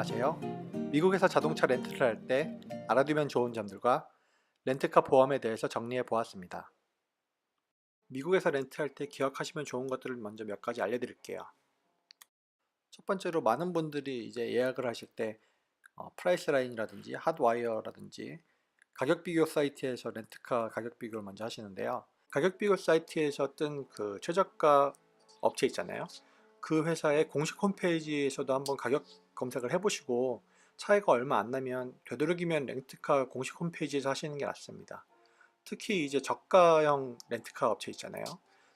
안녕하세요. 미국에서 자동차 렌트를 할 때 알아두면 좋은 점들과 렌트카 보험에 대해서 정리해 보았습니다. 미국에서 렌트할 때 기억하시면 좋은 것들을 먼저 몇 가지 알려드릴게요. 첫 번째로 많은 분들이 이제 예약을 하실 때 어, 프라이스 라인이라든지 핫와이어라든지 가격 비교 사이트에서 렌트카 가격 비교를 먼저 하시는데요. 가격 비교 사이트에서 뜬 그 최저가 업체 있잖아요. 그 회사의 공식 홈페이지에서도 한번 가격 검색을 해보시고 차이가 얼마 안 나면 되도록이면 렌트카 공식 홈페이지에서 하시는 게 낫습니다. 특히 이제 저가형 렌트카 업체 있잖아요.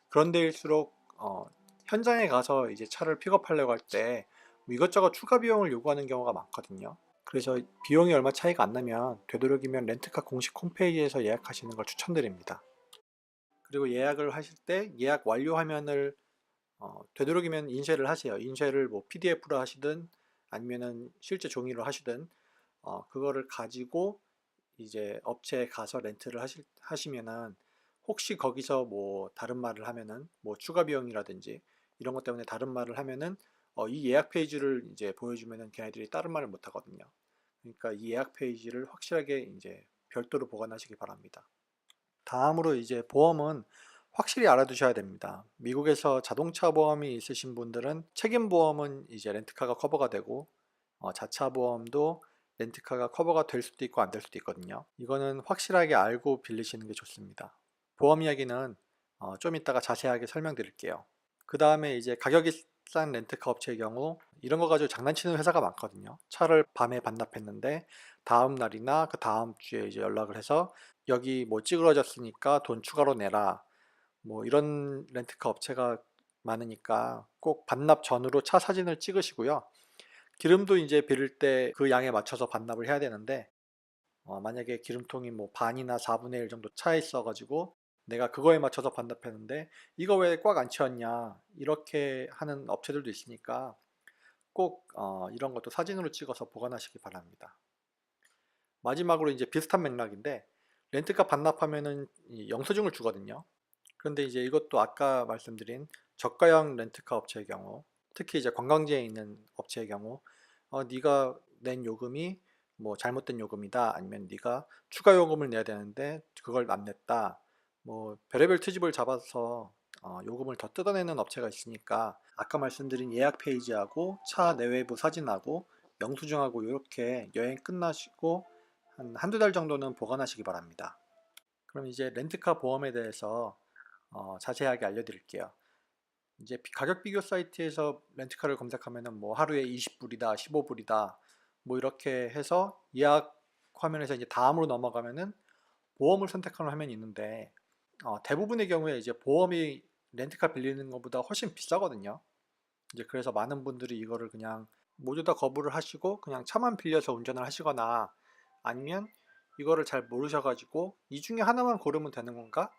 그런 데일수록 어, 현장에 가서 이제 차를 픽업하려고 할 때 이것저것 추가 비용을 요구하는 경우가 많거든요. 그래서 비용이 얼마 차이가 안 나면 되도록이면 렌트카 공식 홈페이지에서 예약하시는 걸 추천드립니다. 그리고 예약을 하실 때 예약 완료 화면을 어, 되도록이면 인쇄를 하세요. 인쇄를 뭐 PDF로 하시든 아니면은 실제 종이로 하시든 어, 그거를 가지고 이제 업체에 가서 렌트를 하실, 하시면은 혹시 거기서 뭐 다른 말을 하면은 뭐 추가 비용이라든지 이런 것 때문에 다른 말을 하면은 어, 이 예약 페이지를 이제 보여주면은 걔네들이 다른 말을 못 하거든요. 그러니까 이 예약 페이지를 확실하게 이제 별도로 보관하시기 바랍니다. 다음으로 이제 보험은 확실히 알아두셔야 됩니다. 미국에서 자동차 보험이 있으신 분들은 책임 보험은 이제 렌트카가 커버가 되고 어, 자차 보험도 렌트카가 커버가 될 수도 있고 안 될 수도 있거든요. 이거는 확실하게 알고 빌리시는 게 좋습니다. 보험 이야기는 어, 좀 이따가 자세하게 설명드릴게요. 그 다음에 이제 가격이 싼 렌트카 업체의 경우 이런 거 가지고 장난치는 회사가 많거든요. 차를 밤에 반납했는데 다음 날이나 그 다음 주에 이제 연락을 해서 여기 뭐 찌그러졌으니까 돈 추가로 내라. 뭐 이런 렌트카 업체가 많으니까 꼭 반납 전으로 차 사진을 찍으시고요. 기름도 이제 빌릴 때그 양에 맞춰서 반납을 해야 되는데 어, 만약에 기름통이 뭐 반이나 4분의 1 정도 차 있어가지고 내가 그거에 맞춰서 반납했는데 이거 왜 꽉 안 채웠냐 이렇게 하는 업체들도 있으니까 꼭 어, 이런 것도 사진으로 찍어서 보관하시기 바랍니다. 마지막으로 이제 비슷한 맥락인데 렌트카 반납하면은 영수증을 주거든요. 그런데 이제 이것도 아까 말씀드린 저가형 렌트카 업체의 경우 특히 이제 관광지에 있는 업체의 경우 어, 네가 낸 요금이 뭐 잘못된 요금이다 아니면 네가 추가 요금을 내야 되는데 그걸 안 냈다 뭐 별의별 트집을 잡아서 어, 요금을 더 뜯어내는 업체가 있으니까 아까 말씀드린 예약 페이지하고 차 내외부 사진하고 영수증하고 이렇게 여행 끝나시고 한 한두 달 정도는 보관하시기 바랍니다. 그럼 이제 렌트카 보험에 대해서 어, 자세하게 알려드릴게요. 이제 가격 비교 사이트에서 렌트카를 검색하면은 뭐 하루에 20불이다, 15불이다, 뭐 이렇게 해서 예약 화면에서 이제 다음으로 넘어가면은 보험을 선택하는 화면이 있는데 어, 대부분의 경우에 이제 보험이 렌트카 빌리는 것보다 훨씬 비싸거든요. 이제 그래서 많은 분들이 이거를 그냥 모두 다 거부를 하시고 그냥 차만 빌려서 운전을 하시거나 아니면 이거를 잘 모르셔가지고 이 중에 하나만 고르면 되는 건가?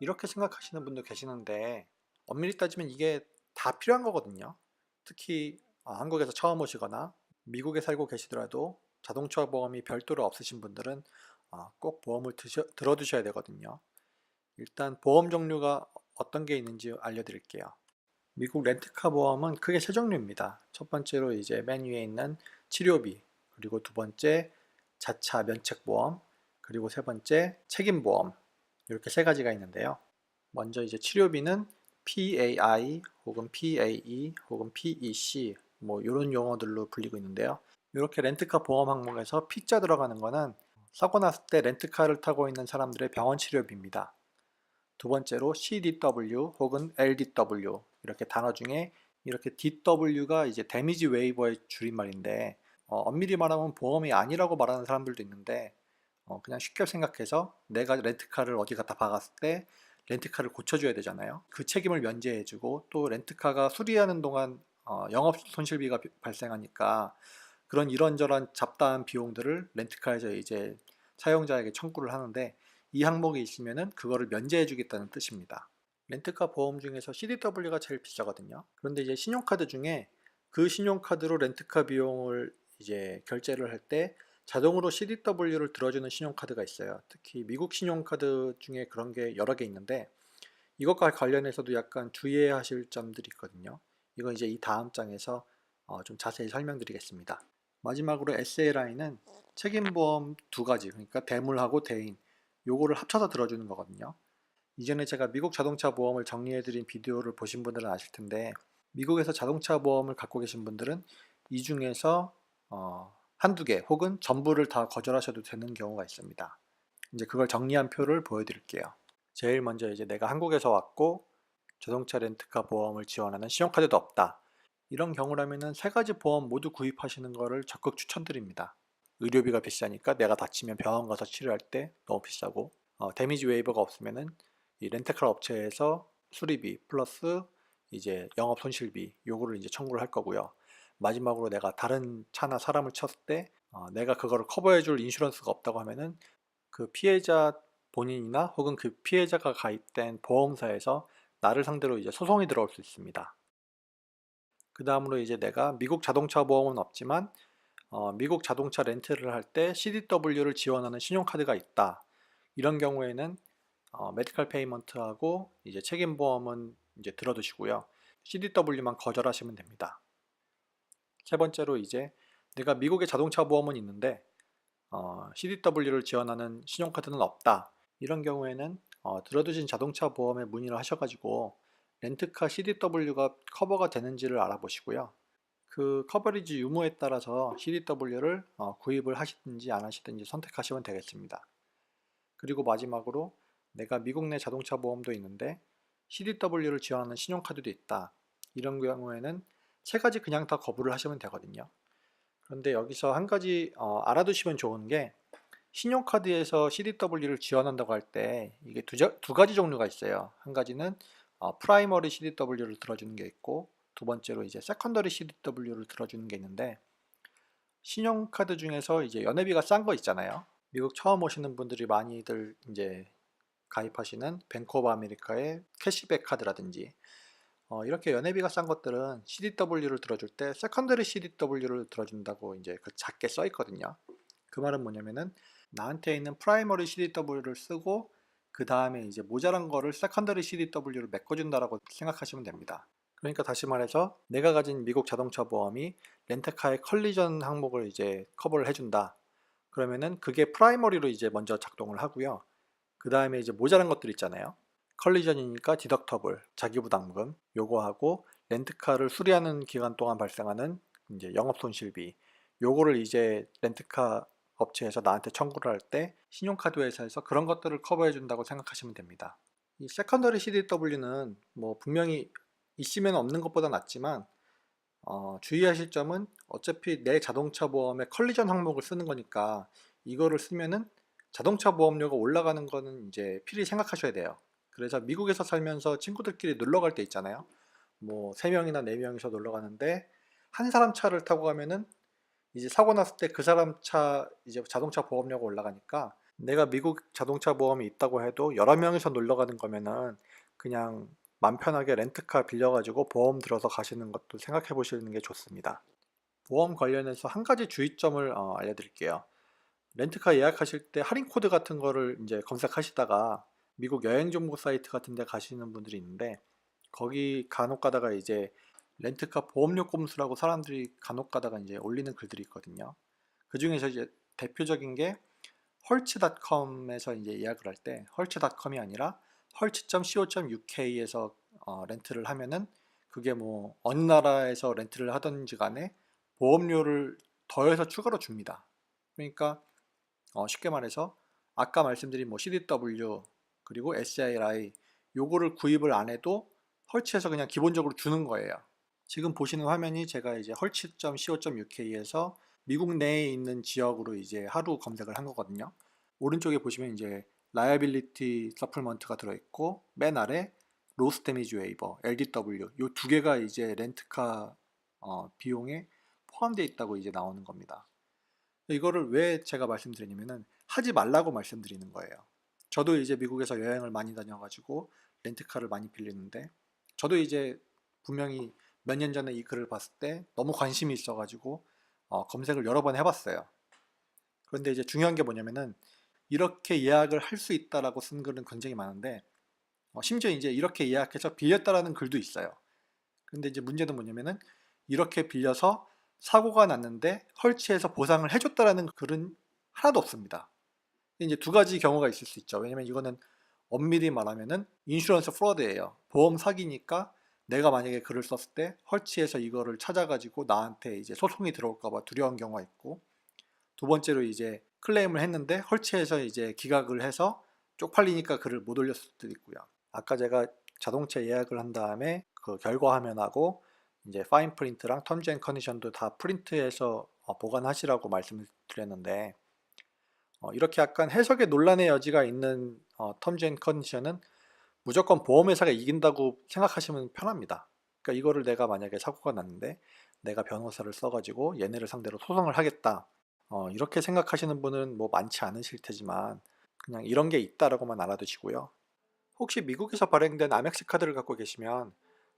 이렇게 생각하시는 분도 계시는데 엄밀히 따지면 이게 다 필요한 거거든요. 특히 어, 한국에서 처음 오시거나 미국에 살고 계시더라도 자동차 보험이 별도로 없으신 분들은 어, 꼭 보험을 드셔, 들어두셔야 되거든요. 일단 보험 종류가 어떤 게 있는지 알려드릴게요. 미국 렌트카 보험은 크게 세 종류입니다. 첫 번째로 이제 맨 위에 있는 치료비, 그리고 두 번째 자차 면책보험, 그리고 세 번째 책임보험 이렇게 세 가지가 있는데요. 먼저 이제 치료비는 PAI 혹은 PAE 혹은 PEC 뭐 이런 용어들로 불리고 있는데요. 이렇게 렌트카 보험 항목에서 P자 들어가는 거는 사고 났을 때 렌트카를 타고 있는 사람들의 병원 치료비입니다. 두 번째로 CDW 혹은 LDW 이렇게 단어 중에 이렇게 DW가 이제 데미지 웨이버의 줄임말인데 어, 엄밀히 말하면 보험이 아니라고 말하는 사람들도 있는데 어, 그냥 쉽게 생각해서 내가 렌트카를 어디 갖다 박았을 때 렌트카를 고쳐줘야 되잖아요. 그 책임을 면제해주고 또 렌트카가 수리하는 동안 어, 영업 손실비가 발생하니까 그런 이런저런 잡다한 비용들을 렌트카에서 이제 사용자에게 청구를 하는데 이 항목이 있으면은 그거를 면제해 주겠다는 뜻입니다. 렌트카 보험 중에서 CDW가 제일 비싸거든요. 그런데 이제 신용카드 중에 그 신용카드로 렌트카 비용을 이제 결제를 할때 자동으로 CDW를 들어주는 신용카드가 있어요. 특히 미국 신용카드 중에 그런 게 여러 개 있는데 이것과 관련해서도 약간 주의해야 하실 점들이 있거든요. 이건 이제 이 다음 장에서 어, 좀 자세히 설명드리겠습니다. 마지막으로 SLI는 책임보험 두 가지, 그러니까 대물하고 대인, 요거를 합쳐서 들어주는 거거든요. 이전에 제가 미국 자동차 보험을 정리해드린 비디오를 보신 분들은 아실 텐데, 미국에서 자동차 보험을 갖고 계신 분들은 이 중에서 어, 한두 개 혹은 전부를 다 거절하셔도 되는 경우가 있습니다. 이제 그걸 정리한 표를 보여드릴게요. 제일 먼저 이제 내가 한국에서 왔고 자동차 렌트카 보험을 지원하는 신용카드도 없다. 이런 경우라면은 세 가지 보험 모두 구입하시는 거를 적극 추천드립니다. 의료비가 비싸니까 내가 다치면 병원 가서 치료할 때 너무 비싸고 어, 데미지 웨이버가 없으면은 이 렌트카 업체에서 수리비 플러스 이제 영업 손실비 요거를 이제 청구를 할 거고요. 마지막으로 내가 다른 차나 사람을 쳤을 때 어, 내가 그거를 커버해 줄 인슈런스가 없다고 하면은 그 피해자 본인이나 혹은 그 피해자가 가입된 보험사에서 나를 상대로 이제 소송이 들어올 수 있습니다. 그 다음으로 이제 내가 미국 자동차 보험은 없지만 어, 미국 자동차 렌트를 할 때 CDW를 지원하는 신용카드가 있다. 이런 경우에는 어, 메디컬 페이먼트하고 이제 책임보험은 이제 들어두시고요. CDW만 거절하시면 됩니다. 세 번째로 이제 내가 미국의 자동차 보험은 있는데 어, CDW를 지원하는 신용카드는 없다. 이런 경우에는 어, 들어두신 자동차 보험에 문의를 하셔가지고 렌트카 CDW가 커버가 되는지를 알아보시고요. 그 커버리지 유무에 따라서 CDW를 어, 구입을 하시든지 안 하시든지 선택하시면 되겠습니다. 그리고 마지막으로 내가 미국 내 자동차 보험도 있는데 CDW를 지원하는 신용카드도 있다. 이런 경우에는 세 가지 그냥 다 거부를 하시면 되거든요. 그런데 여기서 한 가지 어, 알아두시면 좋은 게 신용카드에서 CDW를 지원한다고 할 때 이게 두, 자- 두 가지 종류가 있어요. 한 가지는 어, 프라이머리 CDW를 들어주는 게 있고 두 번째로 이제 세컨더리 CDW를 들어주는 게 있는데 신용카드 중에서 이제 연회비가 싼 거 있잖아요. 미국 처음 오시는 분들이 많이들 이제 가입하시는 뱅크 오브 아메리카의 캐시백 카드라든지 어, 이렇게 연회비가 싼 것들은 CDW를 들어줄 때 세컨더리 CDW를 들어준다고 이제 그 작게 써 있거든요. 그 말은 뭐냐면은 나한테 있는 프라이머리 CDW를 쓰고 그 다음에 이제 모자란 거를 세컨더리 CDW를 메꿔준다라고 생각하시면 됩니다. 그러니까 다시 말해서 내가 가진 미국 자동차 보험이 렌트카의 컬리전 항목을 이제 커버를 해준다. 그러면은 그게 프라이머리로 이제 먼저 작동을 하고요. 그 다음에 이제 모자란 것들 있잖아요. 컬리전이니까 디덕터블, 자기부담금 요거 하고 렌트카를 수리하는 기간 동안 발생하는 이제 영업 손실비 요거를 이제 렌트카 업체에서 나한테 청구를 할 때 신용카드 회사에서 그런 것들을 커버해 준다고 생각하시면 됩니다. 이 세컨더리 CDW는 뭐 분명히 있으면 없는 것보다 낫지만 어, 주의하실 점은 어차피 내 자동차 보험에 컬리전 항목을 쓰는 거니까 이거를 쓰면은 자동차 보험료가 올라가는 거는 이제 필히 생각하셔야 돼요. 그래서 미국에서 살면서 친구들끼리 놀러 갈 때 있잖아요. 뭐세 명이나 네 명이서 놀러 가는데 한 사람 차를 타고 가면은 이제 사고 났을 때 그 사람 차 이제 자동차 보험료가 올라가니까 내가 미국 자동차 보험이 있다고 해도 여러 명이서 놀러 가는 거면은 그냥 맘 편하게 렌트카 빌려가지고 보험 들어서 가시는 것도 생각해 보시는 게 좋습니다. 보험 관련해서 한 가지 주의점을 어, 알려드릴게요. 렌트카 예약하실 때 할인 코드 같은 거를 이제 검색하시다가 미국 여행 정보 사이트 같은 데 가시는 분들이 있는데 거기 간혹 가다가 이제 렌트카 보험료 꼼수라고 사람들이 간혹 가다가 이제 올리는 글들이 있거든요. 그 중에서 이제 대표적인 게 헐츠닷컴에서 이제 예약을 할 때 헐츠닷컴이 아니라 헐츠.co.uk에서 어, 렌트를 하면은 그게 뭐 어느 나라에서 렌트를 하든지 간에 보험료를 더해서 추가로 줍니다. 그러니까 어, 쉽게 말해서 아까 말씀드린 뭐 CDW 그리고 SIRI 요거를 구입을 안 해도 헐츠에서 그냥 기본적으로 주는 거예요. 지금 보시는 화면이 제가 이제 헐츠.co.uk에서 미국 내에 있는 지역으로 이제 하루 검색을 한 거거든요. 오른쪽에 보시면 이제 라이빌리티 서플먼트가 들어있고 맨 아래 로스 데미지 웨이버 LDW 요 두 개가 이제 렌트카 어, 비용에 포함되어 있다고 이제 나오는 겁니다. 이거를 왜 제가 말씀드리냐면은 하지 말라고 말씀드리는 거예요. 저도 이제 미국에서 여행을 많이 다녀가지고 렌트카를 많이 빌리는데 저도 이제 분명히 몇 년 전에 이 글을 봤을 때 너무 관심이 있어가지고 어, 검색을 여러 번 해봤어요. 그런데 이제 중요한 게 뭐냐면은 이렇게 예약을 할 수 있다라고 쓴 글은 굉장히 많은데 어, 심지어 이제 이렇게 예약해서 빌렸다라는 글도 있어요. 근데 이제 문제는 뭐냐면은 이렇게 빌려서 사고가 났는데 헐치해서 보상을 해줬다라는 글은 하나도 없습니다. 이제 두 가지 경우가 있을 수 있죠. 왜냐면 이거는 엄밀히 말하면은 인슈런스 프로드예요. 보험 사기니까 내가 만약에 글을 썼을 때 헐치해서 이거를 찾아가지고 나한테 이제 소송이 들어올까봐 두려운 경우가 있고 두 번째로 이제 클레임을 했는데 헐치해서 이제 기각을 해서 쪽팔리니까 글을 못 올렸을 수도 있고요. 아까 제가 자동차 예약을 한 다음에 그 결과 화면하고 이제 파인 프린트랑 텀즈 앤 컨디션도 다 프린트해서 어, 보관하시라고 말씀을 드렸는데 어, 이렇게 약간 해석의 논란의 여지가 있는 어, 텀즈 앤 컨디션은 무조건 보험회사가 이긴다고 생각하시면 편합니다. 그러니까 이거를 내가 만약에 사고가 났는데 내가 변호사를 써가지고 얘네를 상대로 소송을 하겠다. 어, 이렇게 생각하시는 분은 뭐 많지 않으실 테지만 그냥 이런 게 있다라고만 알아두시고요. 혹시 미국에서 발행된 아멕스 카드를 갖고 계시면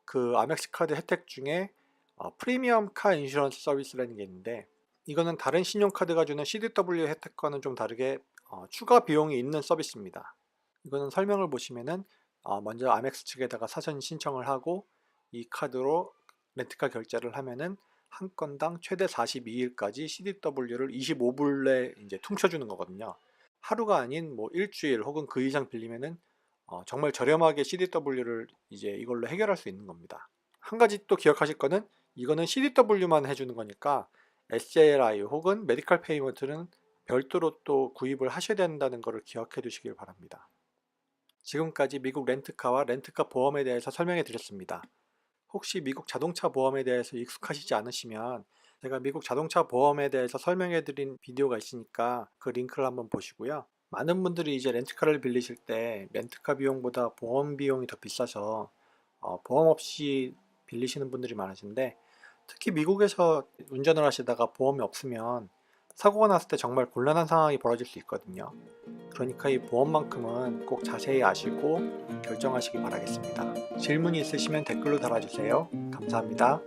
그 아멕스 카드 혜택 중에 어, 프리미엄 카 인슈런스 서비스라는 게 있는데 이거는 다른 신용카드가 주는 CDW 혜택과는 좀 다르게 어, 추가 비용이 있는 서비스입니다. 이거는 설명을 보시면은 어, 먼저 아멕스 측에다가 사전 신청을 하고 이 카드로 렌트카 결제를 하면은 한 건당 최대 42일까지 CDW를 25불에 이제 퉁쳐주는 거거든요. 하루가 아닌 뭐 일주일 혹은 그 이상 빌리면은 어, 정말 저렴하게 CDW를 이제 이걸로 해결할 수 있는 겁니다. 한 가지 또 기억하실 거는 이거는 CDW만 해주는 거니까 SJLI 혹은 메디컬 페이먼트는 별도로 또 구입을 하셔야 된다는 것을 기억해 두시길 바랍니다. 지금까지 미국 렌트카와 렌트카 보험에 대해서 설명해 드렸습니다. 혹시 미국 자동차 보험에 대해서 익숙하시지 않으시면 제가 미국 자동차 보험에 대해서 설명해 드린 비디오가 있으니까 그 링크를 한번 보시고요. 많은 분들이 이제 렌트카를 빌리실 때 렌트카 비용보다 보험 비용이 더 비싸서 어, 보험 없이 빌리시는 분들이 많으신데 특히 미국에서 운전을 하시다가 보험이 없으면 사고가 났을 때 정말 곤란한 상황이 벌어질 수 있거든요. 그러니까 이 보험만큼은 꼭 자세히 아시고 결정하시기 바라겠습니다. 질문이 있으시면 댓글로 달아주세요. 감사합니다.